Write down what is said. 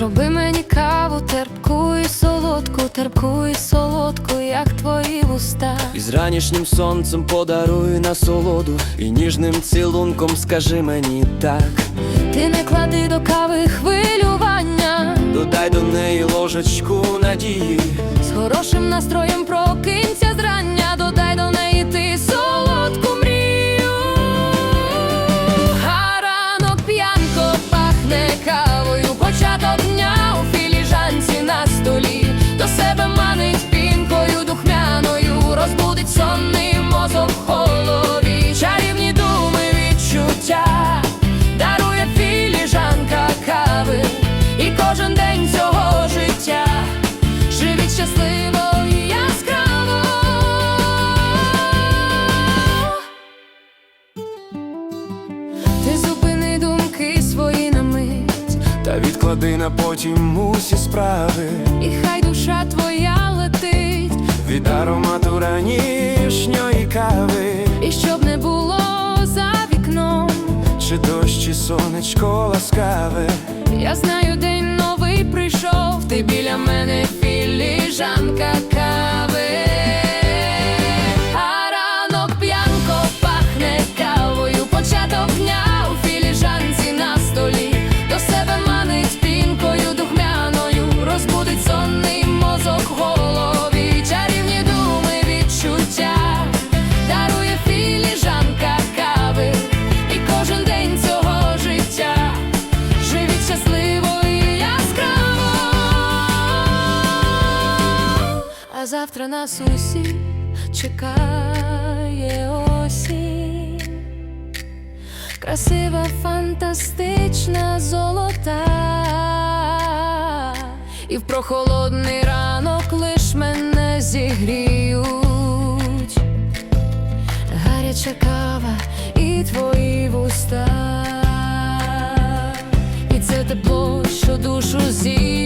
Зроби мені каву, терпку і солодку, терпку і солодку, як твої вуста. І з ранішнім сонцем подаруй насолоду, і ніжним цілунком скажи мені так. Ти не клади до кави хвилювання, додай до неї ложечку надії, з хорошим настроєм прокинься зрання, додай до неї ти відклади на потім усі справи. і хай душа твоя летить, Від аромату ранішньої кави, і щоб не було за вікном. чи дощ, чи сонечко ласкаве. Я знаю, день новий прийшов, ти біля мене завтра нас усі чекає осінь, красива, фантастична золота, і в прохолодний ранок лиш мене зігріють. Гаряча кава і твої вуста, і це тепло, що душу зігріває,